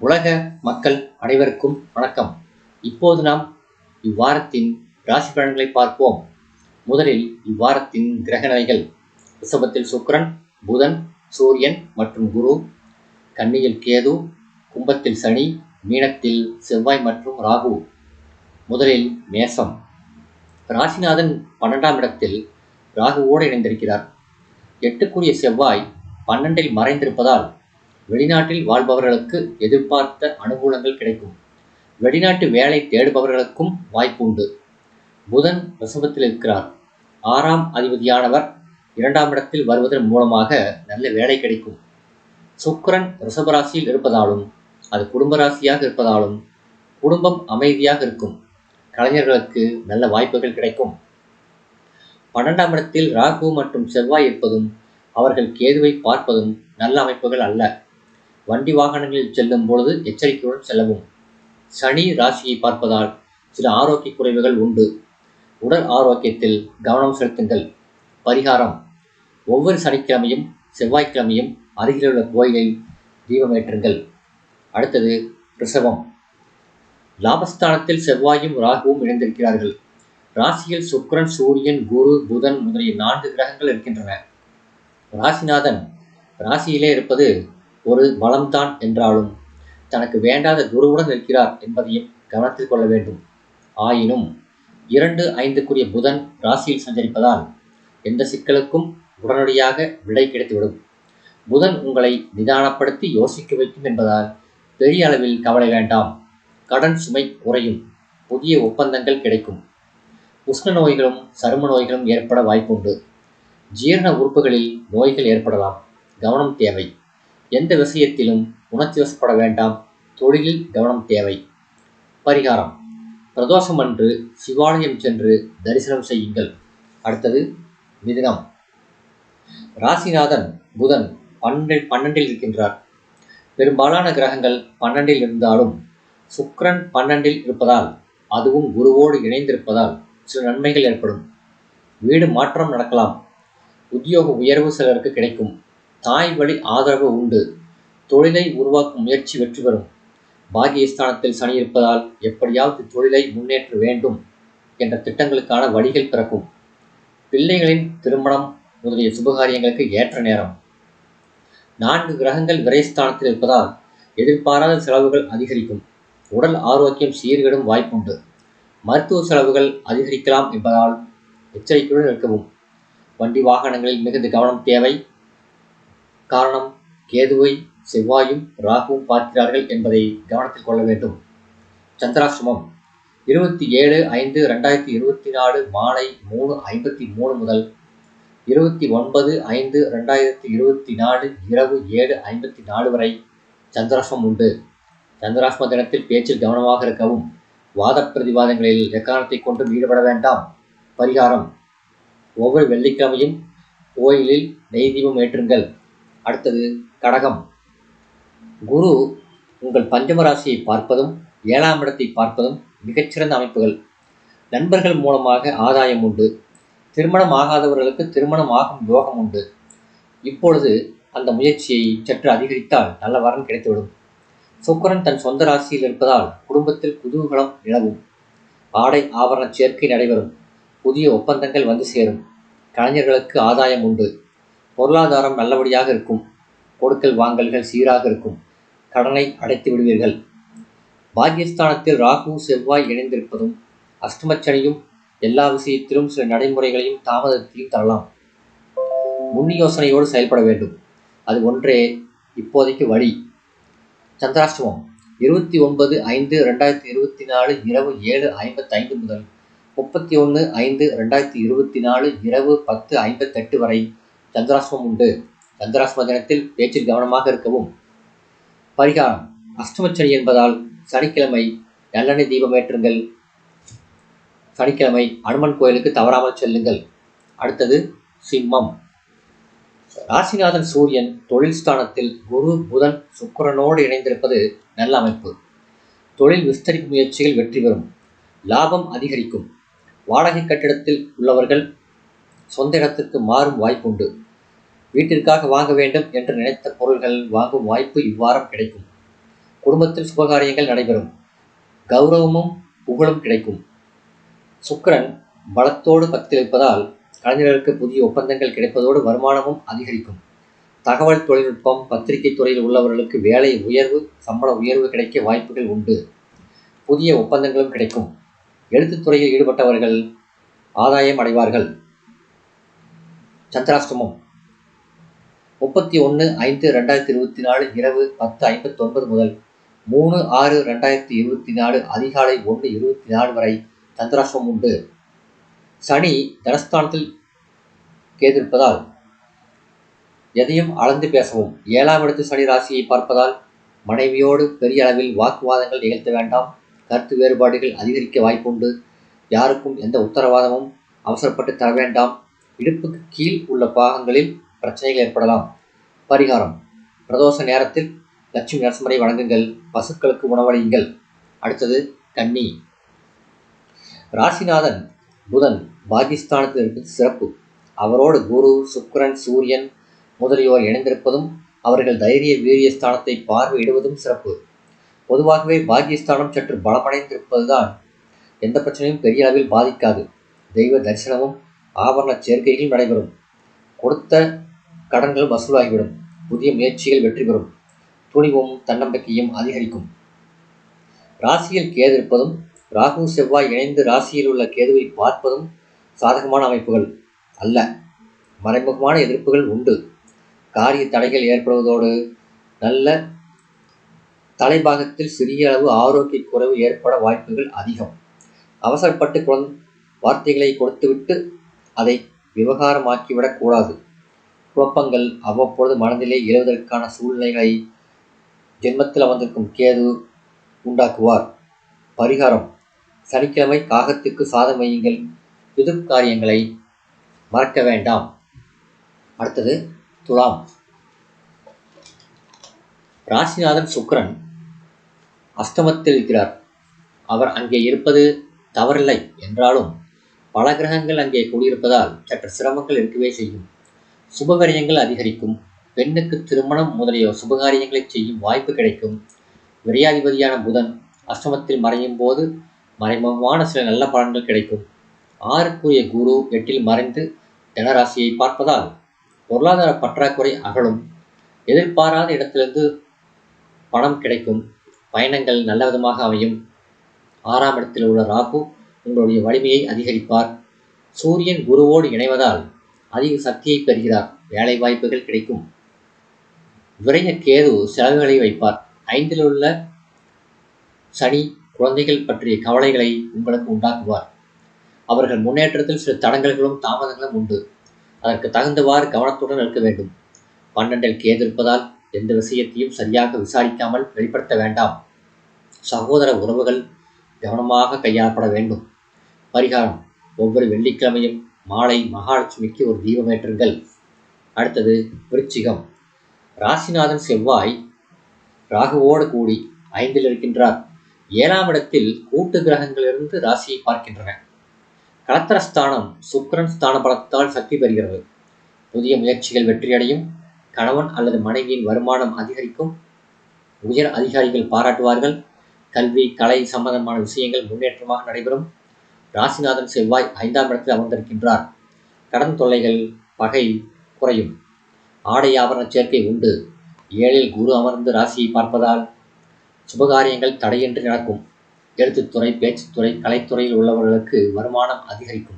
உலக மக்கள் அனைவருக்கும் வணக்கம். இப்போது நாம் இவ்வாரத்தின் ராசி பலன்களை பார்ப்போம். முதலில் இவ்வாரத்தின் கிரக நிலைகள். ரிஷபத்தில் சுக்கரன் புதன் சூரியன் மற்றும் குரு. கன்னியில் கேது கும்பத்தில் சனி மீனத்தில் செவ்வாய் மற்றும் ராகு. முதலில் மேசம். ராசிநாதன் பன்னெண்டாம் இடத்தில் ராகுவோடு இணைந்திருக்கிறார். எட்டுக்குரிய செவ்வாய் பன்னெண்டில் மறைந்திருப்பதால் வெளிநாட்டில் வாழ்பவர்களுக்கு எதிர்பார்த்த அனுகூலங்கள் கிடைக்கும். வெளிநாட்டு வேலை தேடுபவர்களுக்கும் வாய்ப்பு உண்டு புதன் ரிசபத்தில் இருக்கிறார். ஆறாம் அதிபதியானவர் இரண்டாம் இடத்தில் வருவதன் மூலமாக நல்ல வேலை கிடைக்கும். சுக்கிரன் ரிஷபராசியில் இருப்பதாலும் அது குடும்ப ராசியாக இருப்பதாலும் குடும்பம் அமைதியாக இருக்கும். கலைஞர்களுக்கு நல்ல வாய்ப்புகள் கிடைக்கும். பன்னெண்டாம் இடத்தில் ராகு மற்றும் செவ்வாய் இருப்பதும் அவர்கள் கேதுவை பார்ப்பதும் நல்ல அமைப்புகள் அல்ல. வண்டி வாகனங்களில் செல்லும் பொழுது எச்சரிக்கையுடன் செல்லவும். சனி ராசியை பார்ப்பதால் சில ஆரோக்கிய குறைவுகள் உண்டு. உடல் ஆரோக்கியத்தில் கவனம் செலுத்துங்கள். பரிகாரம். ஒவ்வொரு சனிக்கிழமையும் செவ்வாய்க்கிழமையும் அருகிலுள்ள கோயிலில் தீபமேற்றுங்கள் அடுத்தது ரிஷபம். லாபஸ்தானத்தில் செவ்வாயும் ராகுவும் இணைந்திருக்கிறார்கள். ராசியில் சுக்கரன் சூரியன் குரு புதன் முதலிய நான்கு கிரகங்கள் இருக்கின்றன. ராசிநாதன். ராசியிலே இருப்பது ஒரு பலம்தான் என்றாலும் தனக்கு வேண்டாத குருவுடன் இருக்கிறார் என்பதையும் கவனத்தில் கொள்ள வேண்டும். ஆயினும் இரண்டு ஐந்துக்குரிய புதன் ராசியில் சஞ்சரிப்பதால் எந்த சிக்கலுக்கும் உடனடியாக விடை கிடைத்துவிடும். புதன் உங்களை நிதானப்படுத்தி யோசிக்க வைக்கும் என்பதால் பெரிய அளவில் கவலை வேண்டாம். கடன் சுமை குறையும். புதிய ஒப்பந்தங்கள் கிடைக்கும். உஷ்ண நோய்களும் சரும நோய்களும் ஏற்பட வாய்ப்புண்டு. ஜீரண உறுப்புகளில் நோய்கள் ஏற்படலாம். கவனம் தேவை. எந்த விஷயத்திலும் உணர்ச்சி வசப்பட வேண்டாம். தொழிலில் கவனம் தேவை. பரிகாரம். பிரதோஷம் அன்று சிவாலயம் சென்று தரிசனம் செய்யுங்கள். அடுத்தது மிதுனம். ராசிநாதன் புதன் பன்னெண்டில் பன்னெண்டில் இருக்கின்றார். பெரும்பாலான கிரகங்கள் பன்னெண்டில் இருந்தாலும் சுக்ரன் பன்னெண்டில் இருப்பதால் அதுவும் குருவோடு இணைந்திருப்பதால் சில நன்மைகள் ஏற்படும். வீடு மாற்றம் நடக்கலாம். உத்தியோக உயர்வு சிலருக்கு கிடைக்கும். தாய் வழி ஆதரவு உண்டு. தொழிலை உருவாக்கும் முயற்சி வெற்றி பெறும். பாகியஸ்தானத்தில் சனி இருப்பதால் எப்படியாவது தொழிலை முன்னேற்ற வேண்டும் என்ற திட்டங்களுக்கான வழிகள் பிறக்கும். பிள்ளைகளின் திருமணம் முதலிய சுபகாரியங்களுக்கு ஏற்ற நேரம். நான்கு கிரகங்கள் விரைஸ்தானத்தில் இருப்பதால் எதிர்பாராத செலவுகள் அதிகரிக்கும். உடல் ஆரோக்கியம் சீர்கெடும் வாய்ப்புண்டு. மருத்துவ செலவுகள் அதிகரிக்கலாம் என்பதால் எச்சரிக்கையுடன் இருக்கவும். வண்டி வாகனங்களில் மிகுந்த கவனம் தேவை. காரணம் கேதுவை செவ்வாயும் ராகுவும் பார்க்கிறார்கள் என்பதை கவனத்தில் கொள்ள வேண்டும். சந்திராசிரமம் இருபத்தி ஏழு ஐந்து ரெண்டாயிரத்தி இருபத்தி நாலு மாலை மூணு ஐம்பத்தி மூணு முதல் இருபத்தி ஒன்பது ஐந்து ரெண்டாயிரத்தி இருபத்தி நாலு இரவு ஏழு ஐம்பத்தி நாலு வரை சந்திராசிரமம் உண்டு. சந்திராசிரம தினத்தில் பேச்சில் கவனமாக இருக்கவும் வாத பிரதிவாதங்களில் எக்காரணத்தை கொண்டும் ஈடுபட வேண்டாம். பரிகாரம் ஒவ்வொரு வெள்ளிக்கிழமையும் கோயிலில் நெய் தீபம் ஏற்றுங்கள். அடுத்தது கடகம். குரு உங்கள் பஞ்சமராசியை பார்ப்பதும் ஏழாம் இடத்தை பார்ப்பதும் மிகச்சிறந்த அமைப்புகள். நண்பர்கள் மூலமாக ஆதாயம் உண்டு. திருமணம் ஆகாதவர்களுக்கு திருமணம் ஆகும் யோகம் உண்டு. இப்பொழுது அந்த முயற்சியை சற்று அதிகரித்தால் நல்ல வரன் கிடைத்துவிடும். சுக்கரன் தன் சொந்த ராசியில் இருப்பதால் குடும்பத்தில் குதூகலம் நிலவும். ஆடை ஆவரண சேர்க்கை நடைபெறும். புதிய ஒப்பந்தங்கள் வந்து சேரும். கலைஞர்களுக்கு ஆதாயம் உண்டு. பொருளாதாரம் நல்லபடியாக இருக்கும். கொடுக்கல் வாங்கல்கள் சீராக இருக்கும். கடனை அடைத்து விடுவீர்கள். பாக்கியஸ்தானத்தில் ராகு செவ்வாய் இணைந்திருப்பதும் அஷ்டமச்சனியும் எல்லா விஷயத்திலும் சில நடைமுறைகளையும் தாமதத்தையும் தரலாம். முன் யோசனையோடு செயல்பட வேண்டும். அது ஒன்றே இப்போதைக்கு வழி. சந்திராஷ்டமம் இருபத்தி ஒன்பது ஐந்து ரெண்டாயிரத்தி இருபத்தி நாலு இரவு ஏழு ஐம்பத்தைந்து முதல் முப்பத்தி ஒன்று ஐந்து ரெண்டாயிரத்தி இருபத்தி நாலு இரவு பத்து ஐம்பத்தெட்டு வரை சந்திராசிரமம் உண்டு. சந்திராசிரம தினத்தில் பேச்சில் கவனமாக இருக்கவும் பரிகாரம் அஷ்டமச்சனி என்பதால் சனிக்கிழமை நல்லெண்ணெய் தீபம் ஏற்றுங்கள். சனிக்கிழமை அனுமன் கோயிலுக்கு தவறாமல் செல்லுங்கள். அடுத்தது சிம்மம். ராசிநாதன் சூரியன் தொழில் ஸ்தானத்தில் குரு புதன் சுக்கரனோடு இணைந்திருப்பது நல்ல அமைப்பு. தொழில் விஸ்தரிப்பு முயற்சிகள் வெற்றி பெறும். லாபம் அதிகரிக்கும். வாடகை கட்டிடத்தில் உள்ளவர்கள் சொந்த இடத்திற்கு மாறும் வாய்ப்புண்டு. வீட்டிற்காக வாங்க வேண்டும் என்று நினைத்த பொருள்கள் வாங்கும் வாய்ப்பு இவ்வாரம் கிடைக்கும். குடும்பத்தில் சுபகாரியங்கள் நடைபெறும். கௌரவமும் புகழும் கிடைக்கும். சுக்கரன் பலத்தோடு பத்தில் இருப்பதால் கலைஞர்களுக்கு புதிய ஒப்பந்தங்கள் கிடைப்பதோடு வருமானமும் அதிகரிக்கும். தகவல் தொழில்நுட்பம் பத்திரிகை துறையில் உள்ளவர்களுக்கு வேலை உயர்வு சம்பள உயர்வு கிடைக்க வாய்ப்புகள் உண்டு. புதிய ஒப்பந்தங்களும் கிடைக்கும். எழுத்துத் துறையில் ஈடுபட்டவர்கள் ஆதாயம் அடைவார்கள். சந்திராஷ்டமம். முப்பத்தி ஒன்று ஐந்து ரெண்டாயிரத்தி இருபத்தி நாலு இரவு பத்து ஐம்பத்தி ஒன்பது முதல் மூணு ஆறு ரெண்டாயிரத்தி இருபத்தி நாலு அதிகாலை ஒன்று இருபத்தி நாலு வரை சந்திராஷ்டமம் உண்டு. சனி தனஸ்தானத்தில் கேதிருப்பதால் எதையும் அளந்து பேசவும். ஏழாம் இடத்து சனி ராசியை பார்ப்பதால் மனைவியோடு பெரிய அளவில் வாக்குவாதங்கள் நிகழ்த்த வேண்டாம். கருத்து வேறுபாடுகள் அதிகரிக்க வாய்ப்புண்டு. யாருக்கும் எந்த உத்தரவாதமும் அவசரப்பட்டு தர வேண்டாம். இடுப்புக்கு கீழ் உள்ள பாகங்களில் பிரச்சனைகள் ஏற்படலாம். பரிகாரம். பிரதோஷ நேரத்தில் லட்சுமி நரசிம்மரை வணங்குங்கள். பசுக்களுக்கு உணவளியுங்கள். அடுத்தது கன்னி. ராசிநாதன் புதன் பாகிஸ்தானத்தில் இருப்பது சிறப்பு. அவரோடு குரு சுக்கரன் சூரியன் முதலியோர் இணைந்திருப்பதும் அவர்கள் தைரிய வீரிய ஸ்தானத்தை பார்வையிடுவதும் சிறப்பு. பொதுவாகவே பாகியஸ்தானம் சற்று பலமடைந்திருப்பதுதான் எந்த பிரச்சனையும் பெரிய அளவில் பாதிக்காது. தெய்வ தரிசனமும் ஆபரண சேர்க்கைகளும் நடைபெறும். கொடுத்த கடன்கள் வசூலாகிவிடும். புதிய முயற்சிகள் வெற்றி பெறும். துணிவும் தன்னம்பிக்கையும் அதிகரிக்கும். ராசியில் கேது இருப்பதும் ராகு செவ்வாய் இணைந்து ராசியில் உள்ள கேதுவை பார்ப்பதும் சாதகமான அமைப்புகள் அல்ல. மறைமுகமான எதிர்ப்புகள் உண்டு. காரிய தடைகள் ஏற்படுவதோடு நல்ல தலைபாகத்தில் சிறிய அளவு ஆரோக்கிய குறைவு ஏற்பட வாய்ப்புகள் அதிகம். அவசரப்பட்டு குழந் வார்த்தைகளை கொடுத்துவிட்டு அதை விவகாரமாக்கிவிடக்கூடாது குழப்பங்கள் அவ்வப்பொழுது மனதிலே எழுவதற்கான சூழ்நிலைகளை ஜென்மத்தில் வந்திருக்கும் கேது உண்டாக்குவார். பரிகாரம். சனிக்கிழமை காகத்துக்கு சாதம் வையுங்கள். எதிர்காரியங்களை மறக்க வேண்டாம். அடுத்தது துலாம். ராசிநாதன் சுக்ரன் அஸ்தமத்தில் இருக்கிறார். அவர் அங்கே இருப்பது தவறில்லை என்றாலும் பல கிரகங்கள் அங்கே கூடியிருப்பதால் சற்று சிரமங்கள் இருக்கவே செய்யும். சுபகாரியங்கள் அதிகரிக்கும். பெண்ணுக்கு திருமணம் முதலிய சுபகாரியங்களை செய்யும் வாய்ப்பு கிடைக்கும். விரையாதிபதியான புதன் அஷ்டமத்தில் மறையும் போது மறைமுகமான சில நல்ல பலன்கள் கிடைக்கும். ஆறுக்குரிய குரு எட்டில் மறைந்து தனராசியை பார்ப்பதால் பொருளாதார பற்றாக்குறை அகலும். எதிர்பாராத இடத்திலிருந்து பணம் கிடைக்கும். பயணங்கள் நல்ல விதமாக அமையும். ஆறாம் இடத்தில் உள்ள ராகு உங்களுடைய வலிமையை அதிகரிப்பார். சூரியன் குருவோடு இணைவதால் அதிக சக்தியை பெறுகிறார். வேலை வாய்ப்புகள் கிடைக்கும். விரைய கேது செலவுகளை வைப்பார். ஐந்தில் உள்ள சனி குழந்தைகள் பற்றிய கவலைகளை உங்களுக்கு உண்டாக்குவார். அவர்கள் முன்னேற்றத்தில் சில தடங்கல்களும் தாமதங்களும் உண்டு. அதற்கு தகுந்தவாறு கவனத்துடன் இருக்க வேண்டும். பன்னெண்டில் கேது இருப்பதால் எந்த விஷயத்தையும் சரியாக விசாரிக்காமல் வெளிப்படுத்த வேண்டாம். சகோதர உறவுகள் கவனமாக கையாளப்பட வேண்டும். பரிகாரம். ஒவ்வொரு வெள்ளிக்கிழமையும் மாலை மகாலட்சுமிக்கு ஒரு தீபமேற்றுங்கள் அடுத்தது விருச்சிகம். ராசிநாதன் செவ்வாய் ராகுவோடு கூடி ஐந்தில் இருக்கின்றார். ஏழாம் இடத்தில் கூட்டு கிரகங்களிலிருந்து ராசியை பார்க்கின்றன. கலத்திரஸ்தானம் சுக்கரன் ஸ்தான பலத்தால் சக்தி பெறுகிறது. புதிய முயற்சிகள் வெற்றியடையும். கணவன் அல்லது மனைவியின் வருமானம் அதிகரிக்கும். உயர் அதிகாரிகள் பாராட்டுவார்கள். கல்வி கலை சம்பந்தமான விஷயங்கள் முன்னேற்றமாக நடைபெறும். ராசிநாதன் செவ்வாய் ஐந்தாம் இடத்தில் அமர்ந்திருக்கின்றார். கடன் தொல்லைகள் பகை குறையும். ஆடை ஆபரண சேர்க்கை உண்டு. ஏழில் குரு அமர்ந்து ராசியை பார்ப்பதால் சுபகாரியங்கள் தடையின்றி நடக்கும். எழுத்துத்துறை பேச்சுத்துறை கலைத்துறையில் உள்ளவர்களுக்கு வருமானம் அதிகரிக்கும்.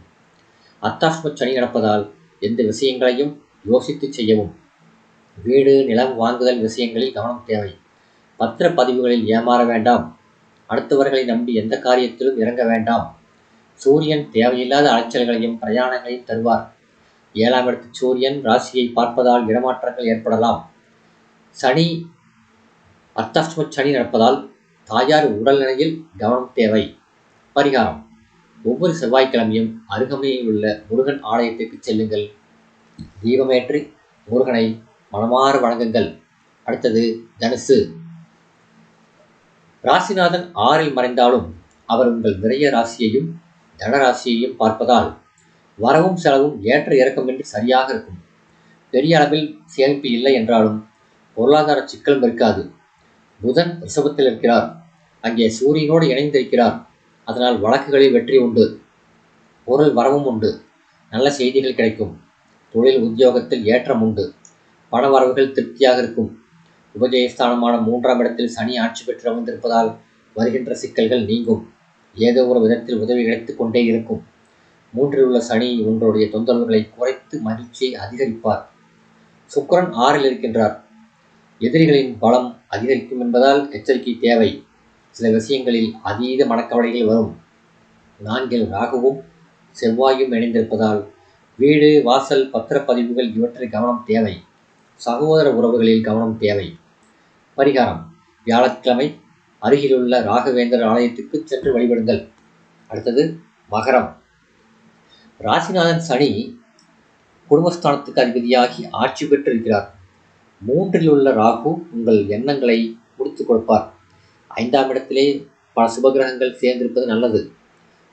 அத்தாஷ்ம சனி நடப்பதால் எந்த விஷயங்களையும் யோசித்து செய்யவும். வீடு நிலம் வாங்குதல் விஷயங்களில் கவனம் தேவை. பத்திர பதிவுகளில் ஏமாற வேண்டாம். அடுத்தவர்களை நம்பி எந்த காரியத்திலும் இறங்க வேண்டாம். சூரியன் தேவையில்லாத அலைச்சல்களையும் பிரயாணங்களையும் தருவார். ஏழாம் இடத்து சூரியன் ராசியை பார்ப்பதால் இடமாற்றங்கள் ஏற்படலாம். சனி அர்த்தாஷ்டம சனி நடப்பதால் தாயார் உடல்நிலையில் கவனம் தேவை. பரிகாரம். ஒவ்வொரு செவ்வாய்க்கிழமையும் அருகமையில் உள்ள முருகன் ஆலயத்திற்கு செல்லுங்கள். தீபமேற்றி முருகனை மனமாற வணங்குங்கள். அடுத்தது தனுசு. ராசிநாதன் ஆறில் மறைந்தாலும் அவர் உங்கள் நிறைய ராசியையும் தனராசியையும் பார்ப்பதால் வரவும் செலவும் ஏற்ற இறக்கமின்றி சரியாக இருக்கும். பெரிய அளவில் சேமிப்பு இல்லை என்றாலும் பொருளாதார சிக்கலும் இருக்காது. புதன் ரிஷபத்தில் இருக்கிறார். அங்கே சூரியனோடு இணைந்திருக்கிறார். அதனால் வழக்குகளில் வெற்றி உண்டு. பொருள் வரவும் உண்டு. நல்ல செய்திகள் கிடைக்கும். தொழில் உத்தியோகத்தில் ஏற்றம் உண்டு. பண வரவுகள் திருப்தியாக இருக்கும். உபஜயஸ்தானமான மூன்றாம் இடத்தில் சனி ஆட்சி பெற்று அமர்ந்திருப்பதால் வருகின்ற சிக்கல்கள் நீங்கும். ஏதோ ஒரு விதத்தில் உதவி கிடைத்துக் கொண்டே இருக்கும். மூன்றில் உள்ள சனி உங்களுடைய தொந்தரவுகளை குறைத்து மகிழ்ச்சியை அதிகரிப்பார். சுக்கரன் ஆறில் இருக்கின்றார். எதிரிகளின் பலம் அதிகரிக்கும் என்பதால் எச்சரிக்கை தேவை. சில விஷயங்களில் அதீத மனக்கவலைகள் வரும். நான்கில் ராகுவும் செவ்வாயும் இணைந்திருப்பதால் வீடு வாசல் பத்திரப்பதிவுகள் இவற்றில் கவனம் தேவை. சகோதர உறவுகளில் கவனம் தேவை. பரிகாரம். வியாழக்கிழமை அருகிலுள்ள ராகவேந்தர் ஆலயத்துக்கு சென்று வழிபடுங்கள். அடுத்தது மகரம். ராசிநாதன் சனி குடும்பஸ்தானத்துக்கு அதிபதியாகி ஆட்சி பெற்றிருக்கிறார். மூன்றில் உள்ள ராகு உங்கள் எண்ணங்களை முடித்து கொடுப்பார். ஐந்தாம் இடத்திலே பல சுபகிரகங்கள் சேர்ந்திருப்பது நல்லது.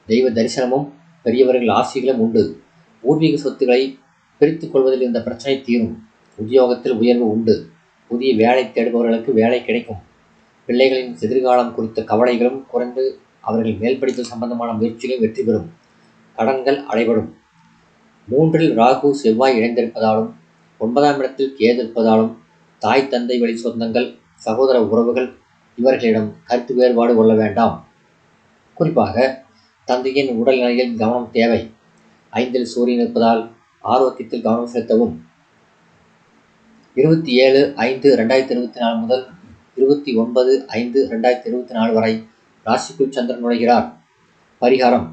தெய்வ தரிசனமும் பெரியவர்கள் ஆசைகளும் உண்டு. பூர்வீக சொத்துக்களை பிரித்து கொள்வதில் இந்த பிரச்சனை தீரும். உத்தியோகத்தில் உயர்வு உண்டு. புதிய வேலை தேடுபவர்களுக்கு வேலை கிடைக்கும். பிள்ளைகளின் எதிர்காலம் குறித்த கவலைகளும் குறைந்து அவர்கள் மேல்படித்தல் சம்பந்தமான முயற்சிகளும் வெற்றி பெறும். கடன்கள் அடைபடும். மூன்றில் ராகு செவ்வாய் இணைந்திருப்பதாலும் ஒன்பதாம் இடத்தில் கேது இருப்பதாலும் தாய் தந்தை வழி சொந்தங்கள் சகோதர உறவுகள் இவர்களிடம் கருத்து வேறுபாடு கொள்ள வேண்டாம். குறிப்பாக தந்தையின் உடல்நிலையில் கவனம் தேவை. ஐந்தில் சூரியன் இருப்பதால் ஆரோக்கியத்தில் கவனம் செலுத்தவும். இருபத்தி ஏழு ஐந்து ரெண்டாயிரத்தி இருபத்தி நாலு முதல் இருபத்தி ஒன்பது ஐந்து ரெண்டாயிரத்தி இருபத்தி நாலு வரை ராசிக்குள் சந்திரன் நுழைகிறார். பரிகாரம்.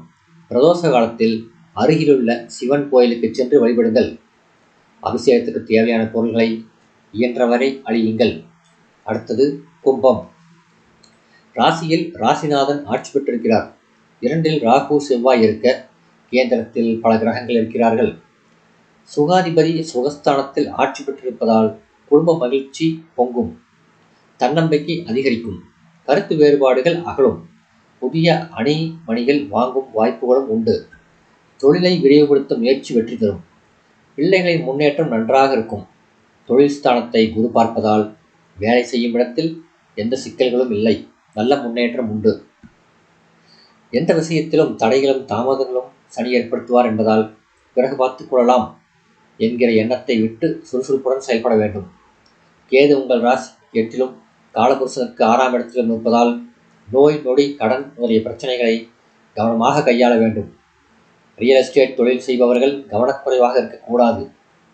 பிரதோஷ காலத்தில் அருகிலுள்ள சிவன் கோயிலுக்கு சென்று வழிபடுங்கள். அபிஷேகத்துக்கு தேவையான பொருள்களை இயன்றவரை அழியுங்கள். அடுத்தது கும்பம். ராசியில் ராசிநாதன் ஆட்சி பெற்றிருக்கிறார். இரண்டில் ராகு செவ்வாய் இருக்க கேந்திரத்தில் பல கிரகங்கள் இருக்கிறார்கள். சுகாதிபதி சுகஸ்தானத்தில் ஆட்சி பெற்றிருப்பதால் குடும்ப மகிழ்ச்சி பொங்கும். தன்னம்பிக்கை அதிகரிக்கும். கருத்து வேறுபாடுகள் அகலும். புதிய அணி மணிகள் வாங்கும் வாய்ப்புகளும் உண்டு. தொழிலை விரிவுபடுத்த முயற்சி வெற்றி தரும் பிள்ளைகளின் முன்னேற்றம் நன்றாக இருக்கும். தொழில் ஸ்தானத்தை குரு பார்ப்பதால் வேலை செய்யும் இடத்தில் எந்த சிக்கல்களும் இல்லை. நல்ல முன்னேற்றம் உண்டு. எந்த விஷயத்திலும் தடைகளும் தாமதங்களும் சனி ஏற்படுத்துவார் என்பதால் பிறகு பார்த்து கொள்ளலாம் என்கிற எண்ணத்தை விட்டு சுறுசுறுப்புடன் செயல்பட வேண்டும். கேது உங்கள் ராசி எட்டிலும் காலபுருஷனுக்கு ஆறாம் இடத்தில் இருப்பதால் நோய் நொடி கடன் முதலிய பிரச்சனைகளை கவனமாக கையாள வேண்டும். ரியல் எஸ்டேட் தொழில் செய்பவர்கள் கவனக்குறைவாக இருக்கக்கூடாது.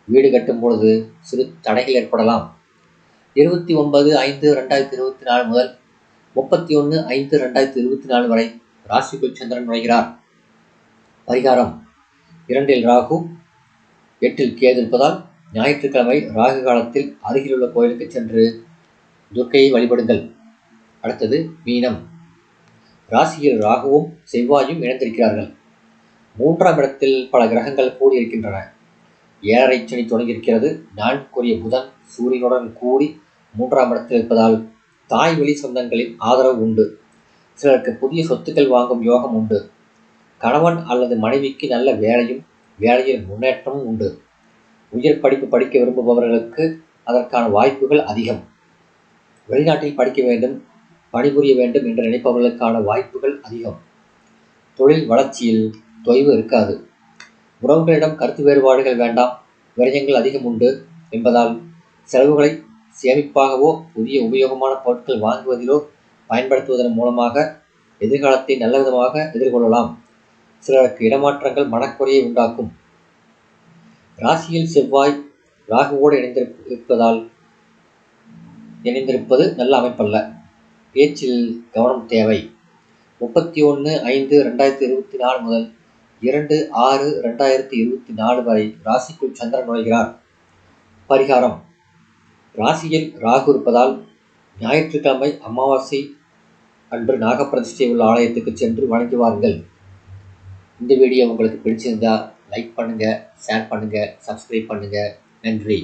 வீடு கட்டும் பொழுது சிறு தடைகள் ஏற்படலாம். இருபத்தி ஒன்பது ஐந்து ரெண்டாயிரத்தி இருபத்தி நாலு முதல் முப்பத்தி ஒன்று ஐந்து ரெண்டாயிரத்தி இருபத்தி நாலு வரை ராசிக்குள் சந்திரன் நுழைகிறார். பரிகாரம். இரண்டில் ராகு எட்டில் கேது இருப்பதால் ஞாயிற்றுக்கிழமை ராகு காலத்தில் அருகிலுள்ள கோயிலுக்கு சென்று துர்க்கையை வழிபடுங்கள். அடுத்தது மீனம். ராசியில் ராகுவும் செவ்வாயும் இணைந்திருக்கிறார்கள். மூன்றாம் இடத்தில் பல கிரகங்கள் கூடியிருக்கின்றன. ஏழரை சனி தொடங்கியிருக்கிறது. நான்குரிய புதன் சூரியனுடன் கூடி மூன்றாம் இடத்தில் இருப்பதால் தாய் வழி சொந்தங்களின் ஆதரவு உண்டு. சிலருக்கு புதிய சொத்துக்கள் வாங்கும் யோகம் உண்டு. கணவன் அல்லது மனைவிக்கு நல்ல வேலையும் வேலையில் முன்னேற்றமும் உண்டு. உயர் படிப்பு படிக்க விரும்புபவர்களுக்கு அதற்கான வாய்ப்புகள் அதிகம். வெளிநாட்டில் படிக்க வேண்டும் பணிபுரிய வேண்டும் என்று நினைப்பவர்களுக்கான வாய்ப்புகள் அதிகம். தொழில் வளர்ச்சியில் தொய்வு இருக்காது. உறவுகளிடம் கருத்து வேறுபாடுகள் வேண்டாம் விரயங்கள் அதிகம் உண்டு என்பதால் செலவுகளை சேமிப்பாகவோ புதிய உபயோகமான பொருட்கள் வாங்குவதிலோ பயன்படுத்துவதன் மூலமாக எதிர்காலத்தை நல்லவிதமாக எதிர்கொள்ளலாம். சிலருக்கு இடமாற்றங்கள் மனக்குறையை உண்டாக்கும். ராசியில் செவ்வாய் ராகுவோடு இணைந்திருப்பதால் இணைந்திருப்பது நல்ல அமைப்பல்ல. பேச்சில் கவனம் தேவை. முப்பத்தி ஒன்று ஐந்து ரெண்டாயிரத்தி இருபத்தி நாலு முதல் இரண்டு ஆறு ரெண்டாயிரத்தி இருபத்தி நாலு வரை ராசிக்குள் சந்திரன் நுழைகிறார். பரிகாரம். ராசியில் ராகு இருப்பதால் ஞாயிற்றுக்கிழமை அமாவாசை அன்று நாகப்பிரதிஷ்டை உள்ள ஆலயத்துக்கு சென்று வணங்கி வாருங்கள். இந்த வீடியோ உங்களுக்கு பிடிச்சிருந்தா லைக் பண்ணுங்கள் ஷேர் பண்ணுங்கள் சப்ஸ்கிரைப் பண்ணுங்கள் நன்றி.